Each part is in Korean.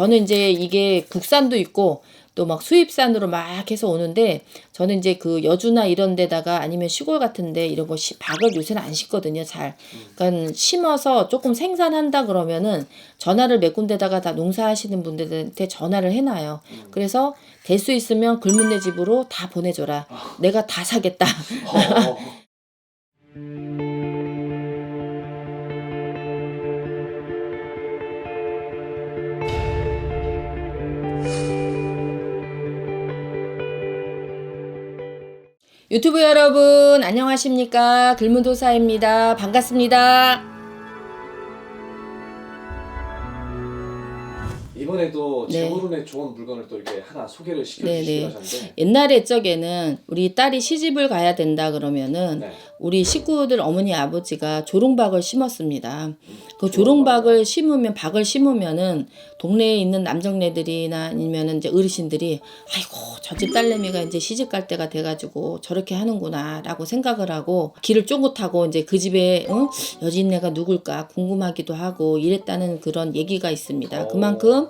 저는 이제 이게 국산도 있고 또 막 수입산으로 막 해서 오는데 저는 이제 그 여주나 이런 데다가 아니면 시골 같은데 이런 거 시- 박을 요새는 안 심거든요 잘. 그러니까 심어서 조금 생산한다 그러면은 전화를 몇 군데다가 다 농사하시는 분들한테 전화를 해놔요. 그래서 될 수 있으면 글문내 집으로 다 보내줘라. 내가 다 사겠다 유튜브 여러분 안녕하십니까? 글문도사입니다. 반갑습니다 이번에도 네. 재물운에 좋은 물건을 또 이렇게 하나 소개를 네, 시켜주시기로 네. 하셨는데 옛날에 적에는 우리 딸이 시집을 가야 된다 그러면은 네. 우리 식구들 어머니 아버지가 조롱박을 심었습니다. 그 조롱박을 심으면 박을 심으면은 동네에 있는 남정네들이나 아니면은 이제 어르신들이 아이고 저 집 딸내미가 이제 시집 갈 때가 돼가지고 저렇게 하는구나라고 생각을 하고 길을 쫑긋하고 이제 그 집에 어? 여진네가 누굴까 궁금하기도 하고 이랬다는 그런 얘기가 있습니다. 그만큼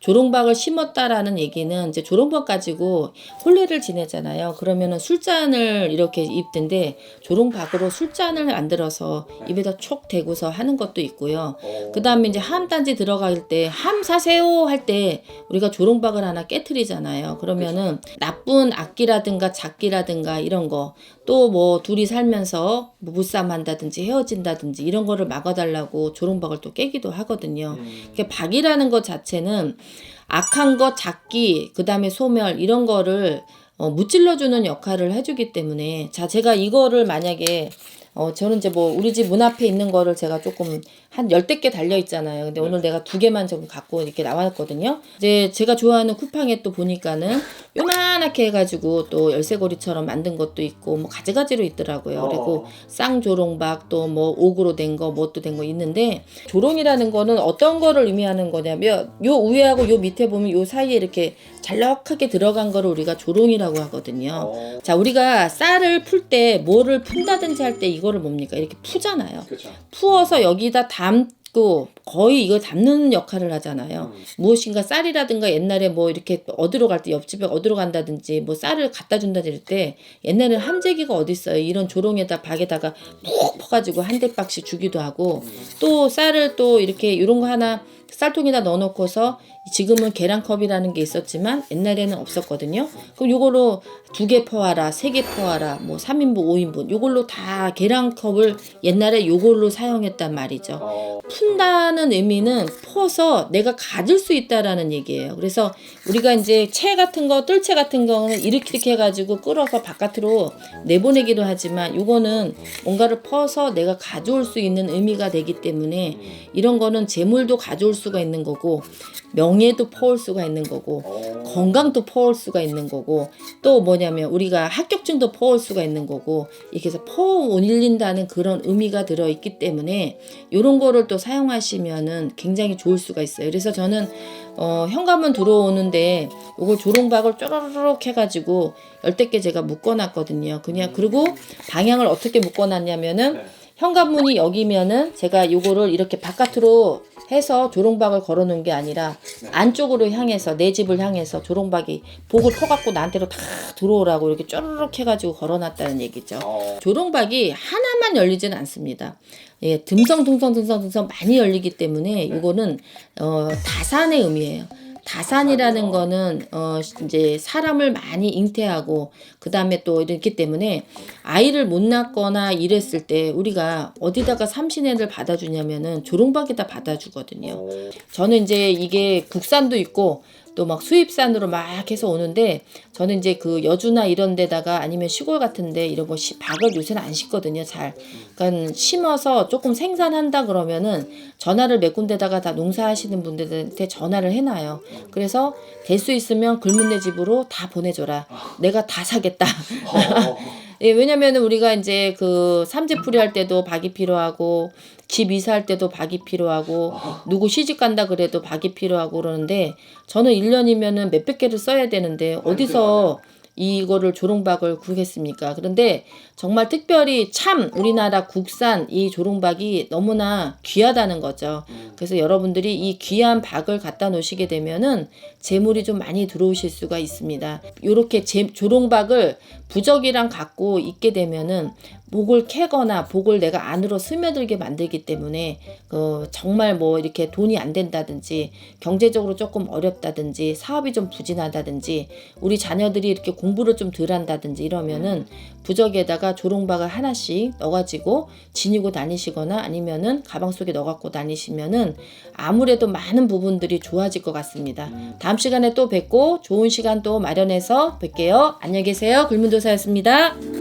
조롱박을 심었다라는 얘기는 이제 조롱박 가지고 혼례를 지내잖아요. 그러면은 술잔을 이렇게 입던데 조롱박으로 술잔을 만들어서 입에다 촉 대고서 하는 것도 있고요. 어, 그 다음에 이제 함단지 들어갈 때 함 사세요 할 때 우리가 조롱박을 하나 깨트리잖아요. 그러면은 나쁜 악기라든가 작기라든가 이런 거 또 뭐 둘이 살면서 뭐 무싸움 한다든지 헤어진다든지 이런 거를 막아달라고 조롱박을 또 깨기도 하거든요. 음, 이게 박이라는 것 자체는 악한 것, 작기, 그 다음에 소멸 이런 거를 어, 무찔러주는 역할을 해주기 때문에 자 제가 이거를 만약에 어 저는 이제 뭐 우리 집 문 앞에 있는 거를 제가 조금 한 열댓 개 달려 있잖아요. 근데 오늘 내가 두 개만 좀 갖고 이렇게 나왔거든요. 이제 제가 좋아하는 쿠팡에 또 보니까는 요만하게 해가지고 또 열쇠고리처럼 만든 것도 있고 뭐 가지가지로 있더라고요. 그리고 어. 쌍조롱박 또 뭐 옥으로 된 거 뭐 또 된 거 있는데 조롱이라는 거는 어떤 거를 의미하는 거냐면 요 위에하고 요 밑에 보면 요 사이에 이렇게 잘록하게 들어간 거를 우리가 조롱이라고 하거든요. 어, 자 우리가 쌀을 풀 때 뭐를 푼다든지 할 때 이거 를 뭡니까 이렇게 푸잖아요. 그렇죠. 푸어서 여기다 담고 거의 이걸 담는 역할을 하잖아요. 음. 무엇인가 쌀이라든가 옛날에 뭐 이렇게 어디로 갈때 옆집에 어디로 간다든지 뭐 쌀을 갖다 준다든지 이럴 때 옛날에는 함재기가 어디 있어요. 이런 조롱에다 박에다가 푹 퍼가지고 한 대박씩 주기도 하고 또 쌀을 또 이렇게 이런 거 하나 쌀통에다 넣어놓고서 지금은 계란컵이라는 게 있었지만 옛날에는 없었거든요. 그럼 요걸로 두 개 퍼와라, 세 개 퍼와라, 뭐 3인분, 5인분 요걸로 다 계란컵을 옛날에 요걸로 사용했단 말이죠. 어, 푼다는 의미는 퍼서 내가 가질 수 있다라는 얘기예요. 그래서 우리가 이제 채 같은 거, 뜰채 같은 거는 이렇게 이렇게 해가지고 끌어서 바깥으로 내보내기도 하지만 요거는 뭔가를 퍼서 내가 가져올 수 있는 의미가 되기 때문에 이런 거는 재물도 가져올 수가 있는 거고 명예도 퍼올 수가 있는 거고 어, 건강도 퍼올 수가 있는 거고 또 뭐냐면 우리가 합격증도 퍼올 수가 있는 거고 이렇게 해서 퍼 올린다는 그런 의미가 들어 있기 때문에 이런 거를 또 사용하시면은 굉장히 좋을 수가 있어요. 그래서 저는 어, 현관문 들어오는데 요걸 조롱박을 쪼르륵 해가지고 열댓 개 제가 묶어놨거든요. 그냥 그리고 방향을 어떻게 묶어놨냐면은 네. 현관문이 여기면은 제가 요거를 이렇게 바깥으로 해서 조롱박을 걸어놓은 게 아니라 안쪽으로 향해서 내 집을 향해서 조롱박이 복을 퍼갖고 나한테로 다 들어오라고 이렇게 쪼르륵 해가지고 걸어놨다는 얘기죠. 어, 조롱박이 하나만 열리지는 않습니다. 예, 듬성 듬성 듬성 듬성 많이 열리기 때문에 이거는 어, 다산의 의미예요. 다산이라는 거는 어 이제 사람을 많이 잉태하고 그 다음에 또 이렇기 때문에 아이를 못 낳거나 이랬을 때 우리가 어디다가 삼신애를 받아주냐면은 조롱박에다 받아주거든요. 어, 저는 이제 이게 국산도 있고 또 막 수입산으로 막 해서 오는데 저는 이제 그 여주나 이런 데다가 아니면 시골 같은데 이런 거 시, 박을 요새는 안 심거든요 잘. 그러니까 심어서 조금 생산한다 그러면은 전화를 몇 군데다가 다 농사하시는 분들한테 전화를 해놔요. 그래서 될 수 있으면 글문내 집으로 다 보내줘라. 내가 다 사겠다. 어, 예, 왜냐면은 우리가 이제 그 삼재풀이 할 때도 박이 필요하고 집 이사할 때도 박이 필요하고 누구 시집 간다 그래도 박이 필요하고 그러는데 저는 1년이면은 몇백 개를 써야 되는데 어디서 이거를 조롱박을 구겠습니까? 그런데 정말 특별히 참 우리나라 국산 이 조롱박이 너무나 귀하다는 거죠. 그래서 여러분들이 이 귀한 박을 갖다 놓으시게 되면은 재물이 좀 많이 들어오실 수가 있습니다. 요렇게 제, 조롱박을 부적이랑 갖고 있게 되면은 목을 캐거나 복을 내가 안으로 스며들게 만들기 때문에 그 정말 뭐 이렇게 돈이 안 된다든지 경제적으로 조금 어렵다든지 사업이 좀 부진하다든지 우리 자녀들이 이렇게 공 부를 좀 덜 한다든지 이러면은 부적에다가 조롱박을 하나씩 넣어가지고 지니고 다니시거나 아니면은 가방 속에 넣어갖고 다니시면은 아무래도 많은 부분들이 좋아질 것 같습니다. 다음 시간에 또 뵙고 좋은 시간 또 마련해서 뵐게요. 안녕히 계세요. 글문도사였습니다.